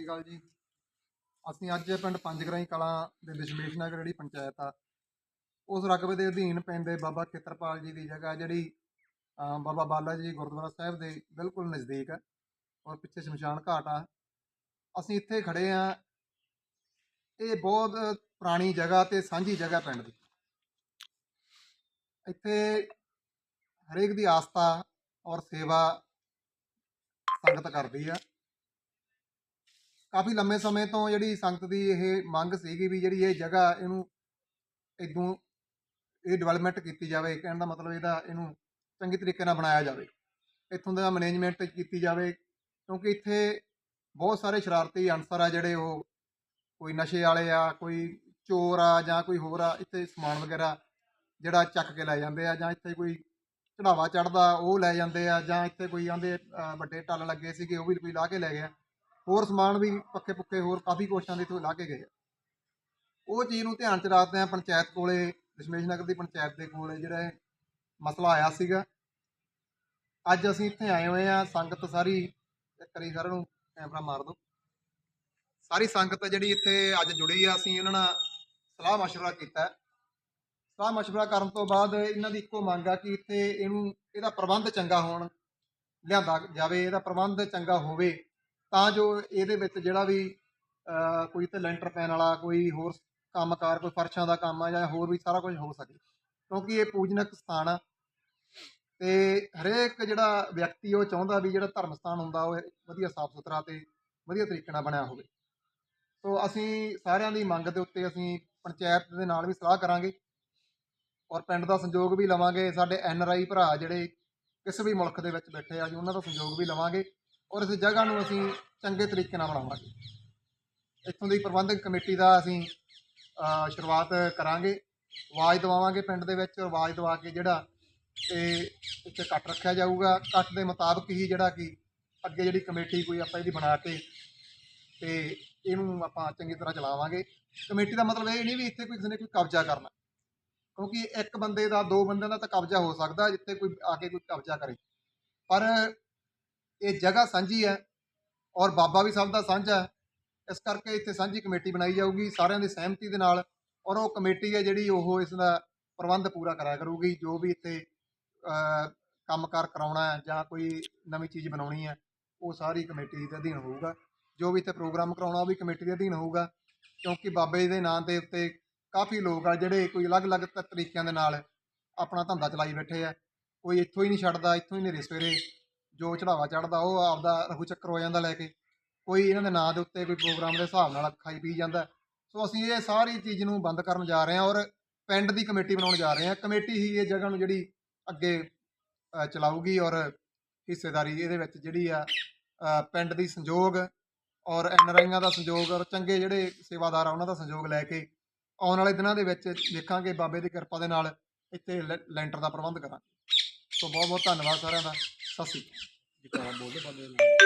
ਸ਼੍ਰੀ ਅਕਾਲ ਜੀ। ਅਸੀਂ ਅੱਜ ਪਿੰਡ ਪੰਜਗਰਾਈ ਕਲਾਂ ਦੇ ਦਸ਼ਮੇਸ਼ ਨਗਰ, ਜਿਹੜੀ ਪੰਚਾਇਤ ਆ, ਉਸ ਰਕਬੇ ਦੇ ਅਧੀਨ ਪੈਂਦੇ ਬਾਬਾ ਖੇਤਰਪਾਲ ਜੀ ਦੀ ਜਗ੍ਹਾ, ਜਿਹੜੀ ਬਾਬਾ ਬਾਲਾ ਜੀ ਗੁਰਦੁਆਰਾ ਸਾਹਿਬ ਦੇ ਬਿਲਕੁਲ ਨਜ਼ਦੀਕ ਹੈ ਔਰ ਪਿੱਛੇ ਸ਼ਮਸ਼ਾਨ ਘਾਟ ਆ। ਅਸੀਂ ਇੱਥੇ ਖੜੇ ਆ। ਇਹ ਬਹੁਤ ਪੁਰਾਣੀ ਜਗ੍ਹਾ ਤੇ ਸਾਂਝੀ ਜਗ੍ਹਾ ਪਿੰਡ ਦੀ। ਇੱਥੇ ਹਰੇਕ ਦੀ ਆਸਥਾ ਔਰ ਸੇਵਾ ਸੰਗਤ ਕਰਦੀ ਆ। ਕਾਫੀ ਲੰਮੇ ਸਮੇਂ ਤੋਂ ਜਿਹੜੀ ਸੰਗਤ ਦੀ ਇਹ ਮੰਗ ਸੀਗੀ ਵੀ ਜਿਹੜੀ ਇਹ ਜਗ੍ਹਾ ਇਹਨੂੰ ਇਦੋਂ ਇਹ ਡਿਵੈਲਪਮੈਂਟ ਕੀਤੀ ਜਾਵੇ, ਕਹਿਣ ਦਾ ਮਤਲਬ ਇਹਦਾ ਇਹਨੂੰ ਚੰਗੇ ਤਰੀਕੇ ਨਾਲ ਬਣਾਇਆ ਜਾਵੇ। ਇੱਥੋਂ ਦਾ ਮੈਨੇਜਮੈਂਟ ਕੀਤੀ ਜਾਵੇ, ਕਿਉਂਕਿ ਇੱਥੇ ਬਹੁਤ ਸਾਰੇ ਸ਼ਰਾਰਤੀ ਅਨਸਰ ਆ ਜਿਹੜੇ ਉਹ ਕੋਈ ਨਸ਼ੇ ਵਾਲੇ ਆ, ਕੋਈ ਚੋਰ ਆ ਜਾਂ ਕੋਈ ਹੋਰ ਆ, ਇੱਥੇ ਸਮਾਨ ਵਗੈਰਾ ਜਿਹੜਾ ਚੱਕ ਕੇ ਲੈ ਜਾਂਦੇ ਆ ਜਾਂ ਇੱਥੇ ਕੋਈ ਚੜਾਵਾ ਚੜਦਾ ਉਹ ਲੈ ਜਾਂਦੇ ਆ ਜਾਂ ਇੱਥੇ ਕੋਈ ਆਂਦੇ ਵੱਡੇ ਟੱਲ ਲੱਗੇ ਸੀਗੇ ਉਹ ਵੀ ਕੋਈ ਲਾ ਕੇ ਲੈ ਗਿਆ। ਹੋਰ ਸਮਾਨ ਵੀ ਪੱਕੇ ਪੁੱਕੇ ਹੋਰ ਕਾਫੀ ਕੋਸ਼ਾਂ ਦੇ ਤੋਂ ਲਾ ਕੇ ਗਏ ਆ। ਉਹ ਚੀਜ਼ ਨੂੰ ਧਿਆਨ ਚ ਰੱਖਦੇ ਆ ਪੰਚਾਇਤ ਕੋਲੇ, ਦਸ਼ਮੇਸ਼ ਨਗਰ ਦੀ ਪੰਚਾਇਤ ਦੇ ਕੋਲੇ ਜਿਹੜਾ ਮਸਲਾ ਆਇਆ ਸੀਗਾ। ਅੱਜ ਅਸੀਂ ਇੱਥੇ ਆਏ ਹੋਏ ਆ ਸੰਗਤ ਸਾਰੀ ਕਰੀ ਸਾਰਿਆਂ ਨੂੰ ਕੈਮਰਾ ਮਾਰ ਦਿਓ। ਸਾਰੀ ਸੰਗਤ ਜਿਹੜੀ ਇੱਥੇ ਅੱਜ ਜੁੜੀ ਆ, ਅਸੀਂ ਇਹਨਾਂ ਨਾਲ ਸਲਾਹ ਮਸ਼ਵਰਾ ਕੀਤਾ। ਸਲਾਹ ਮਸ਼ਵਰਾ ਕਰਨ ਤੋਂ ਬਾਅਦ ਇਹਨਾਂ ਦੀ ਇੱਕੋ ਮੰਗ ਆ ਕਿ ਇੱਥੇ ਇਹਨੂੰ, ਇਹਦਾ ਪ੍ਰਬੰਧ ਚੰਗਾ ਹੋਣ, ਲਿਆਂਦਾ ਜਾਵੇ, ਇਹਦਾ ਪ੍ਰਬੰਧ ਚੰਗਾ ਹੋਵੇ। ਤਾਂ ਜੋ ਇਹਦੇ ਵਿੱਚ ਜਿਹੜਾ ਵੀ ਕੋਈ ਤੇ ਲੈਂਟਰ ਪੈਣ ਵਾਲਾ, ਕੋਈ ਹੋਰ ਕੰਮਕਾਰ, ਕੋਈ ਫਰਸ਼ਾਂ ਦਾ ਕੰਮ ਆ ਜਾਂ ਹੋਰ ਵੀ ਸਾਰਾ ਕੁਝ ਹੋ ਸਕੇ। ਕਿਉਂਕਿ ਇਹ ਪੂਜਨਕ ਸਥਾਨ ਆ ਤੇ ਹਰੇਕ ਜਿਹੜਾ ਵਿਅਕਤੀ, ਉਹ ਚਾਹੁੰਦਾ ਵੀ ਜਿਹੜਾ ਧਰਮ ਸਥਾਨ ਹੁੰਦਾ, ਉਹ ਵਧੀਆ ਸਾਫ਼ ਸੁਥਰਾ ਤੇ ਵਧੀਆ ਤਰੀਕੇ ਨਾਲ ਬਣਿਆ ਹੋਵੇ। ਸੋ ਅਸੀਂ ਸਾਰਿਆਂ ਦੀ ਮੰਗ ਦੇ ਉੱਤੇ ਅਸੀਂ ਪੰਚਾਇਤ ਦੇ ਨਾਲ ਵੀ ਸਲਾਹ ਕਰਾਂਗੇ ਔਰ ਪਿੰਡ ਦਾ ਸੰਯੋਗ ਵੀ ਲਵਾਂਗੇ। ਸਾਡੇ ਐਨ ਆਰ ਆਈ ਭਰਾ ਜਿਹੜੇ ਕਿਸੇ ਵੀ ਮੁਲਕ ਦੇ ਵਿੱਚ ਬੈਠੇ ਆ ਜੀ ਉਹਨਾਂ ਦਾ ਸੰਯੋਗ ਵੀ ਲਵਾਂਗੇ। ਔਰ ਇਸ ਜਗ੍ਹਾ ਨੂੰ ਅਸੀਂ ਚੰਗੇ ਤਰੀਕੇ ਨਾਲ ਬਣਾਵਾਂਗੇ। ਇੱਥੋਂ ਦੀ ਪ੍ਰਬੰਧਕ ਕਮੇਟੀ ਦਾ ਅਸੀਂ ਸ਼ੁਰੂਆਤ ਕਰਾਂਗੇ। ਆਵਾਜ਼ ਦਵਾਵਾਂਗੇ ਪਿੰਡ ਦੇ ਵਿੱਚ ਆਵਾਜ਼ ਦਵਾ ਕੇ ਜਿਹੜਾ ਇਹ ਇੱਥੇ ਕੱਟ ਰੱਖਿਆ ਜਾਊਗਾ। ਕੱਟ ਦੇ ਮੁਤਾਬਕ ਹੀ ਜਿਹੜਾ ਕਿ ਅੱਗੇ ਜਿਹੜੀ ਕਮੇਟੀ ਕੋਈ ਆਪਾਂ ਇਹਦੀ ਬਣਾ ਕੇ ਤੇ ਇਹਨੂੰ ਆਪਾਂ ਚੰਗੀ ਤਰ੍ਹਾਂ ਚਲਾਵਾਂਗੇ। ਕਮੇਟੀ ਦਾ ਮਤਲਬ ਇਹ ਨਹੀਂ ਵੀ ਇੱਥੇ ਕੋਈ ਕਿਸੇ ਨੇ ਕੋਈ ਕਬਜ਼ਾ ਕਰਨਾ। ਕਿਉਂਕਿ ਇੱਕ ਬੰਦੇ ਦਾ ਦੋ ਬੰਦਿਆਂ ਦਾ ਤਾਂ ਕਬਜ਼ਾ ਹੋ ਸਕਦਾ ਜਿੱਥੇ ਕੋਈ ਆ ਕੇ ਕੋਈ ਕਬਜ਼ਾ ਕਰੇ। ਪਰ ਇਹ ਜਗ੍ਹਾ ਸਾਂਝੀ ਹੈ ਔਰ ਬਾਬਾ ਵੀ ਸਭ ਦਾ ਸਾਂਝਾ ਹੈ। ਇਸ ਕਰਕੇ ਇੱਥੇ ਸਾਂਝੀ ਕਮੇਟੀ ਬਣਾਈ ਜਾਊਗੀ ਸਾਰਿਆਂ ਦੀ ਸਹਿਮਤੀ ਦੇ ਨਾਲ ਔਰ ਉਹ ਕਮੇਟੀ ਹੈ ਜਿਹੜੀ ਉਹ ਇਸ ਦਾ ਪ੍ਰਬੰਧ ਪੂਰਾ ਕਰਿਆ ਕਰੂਗੀ ਜੋ ਵੀ ਇੱਥੇ ਅਹ, ਕੰਮਕਾਰ ਕਰਾਉਣਾ ਹੈ ਜਾਂ ਕੋਈ ਨਵੀਂ ਚੀਜ਼ ਬਣਾਉਣੀ ਹੈ ਉਹ ਸਾਰੀ ਕਮੇਟੀ ਦੇ ਅਧੀਨ ਹੋਊਗਾ। ਜੋ ਵੀ ਇੱਥੇ ਪ੍ਰੋਗਰਾਮ ਕਰਾਉਣਾ ਉਹ ਵੀ ਕਮੇਟੀ ਦੇ ਅਧੀਨ ਹੋਊਗਾ ਕਿਉਂਕਿ ਬਾਬੇ ਦੇ ਨਾਂ ਦੇ ਉੱਤੇ ਕਾਫੀ ਲੋਕ ਆ ਜਿਹੜੇ ਕੋਈ ਅਲੱਗ-ਅਲੱਗ ਤ- ਤਰੀਕਿਆਂ ਦੇ ਨਾਲ ਆਪਣਾ ਧੰਦਾ ਚਲਾਈ ਬੈਠੇ ਆ। ਕੋਈ ਇੱਥੋਂ ਹੀ ਨਹੀਂ ਛੱਡਦਾ ਇੱਥੋਂ ਹੀ ਨੇਰੇ ਸਵੇਰੇ ਜੋ ਚੜਾਵਾ ਚੜਦਾ ਉਹ ਆਪਦਾ ਰਘੂ ਚੱਕਰ ਹੋ ਜਾਂਦਾ ਲੈ ਕੇ। ਕੋਈ ਇਹਨਾਂ ਦੇ ਨਾਂ ਦੇ ਉੱਤੇ ਕੋਈ ਪ੍ਰੋਗਰਾਮ ਦੇ ਹਿਸਾਬ ਨਾਲ ਖਾਈ ਪੀ ਜਾਂਦਾ। ਸੋ ਅਸੀਂ ਇਹ ਸਾਰੀ ਚੀਜ਼ ਨੂੰ ਬੰਦ ਕਰਨ ਜਾ ਰਹੇ ਹਾਂ ਔਰ ਪਿੰਡ ਦੀ ਕਮੇਟੀ ਬਣਾਉਣ ਜਾ ਰਹੇ ਹਾਂ। ਕਮੇਟੀ ਹੀ ਇਹ ਜਗ੍ਹਾ ਨੂੰ ਜਿਹੜੀ ਅੱਗੇ ਚਲਾਊਗੀ ਔਰ ਹਿੱਸੇਦਾਰੀ ਇਹਦੇ ਵਿੱਚ ਜਿਹੜੀ ਆ ਪਿੰਡ ਦੀ ਸੰਯੋਗ ਔਰ ਐਨਆਰਆਈਆਂ ਦਾ ਸੰਯੋਗ ਔਰ ਚੰਗੇ ਜਿਹੜੇ ਸੇਵਾਦਾਰ ਆ ਉਹਨਾਂ ਦਾ ਸੰਯੋਗ ਲੈ ਕੇ ਆਉਣ ਵਾਲੇ ਦਿਨਾਂ ਦੇ ਵਿੱਚ ਦੇਖਾਂਗੇ ਬਾਬੇ ਦੀ ਕਿਰਪਾ ਦੇ ਨਾਲ ਇੱਥੇ ਲੈ- ਲੈਂਟਰ ਦਾ ਪ੍ਰਬੰਧ ਕਰਾਂਗੇ। ਸੋ ਬਹੁਤ ਬਹੁਤ ਧੰਨਵਾਦ ਸਾਰਿਆਂ ਦਾ। ਸਤਿ ਸ਼੍ਰੀ ਅਕਾਲ। ਜਿਕਾਰਾ ਬੋਲਦੇ ਬੰਦੇ ਨਾਲ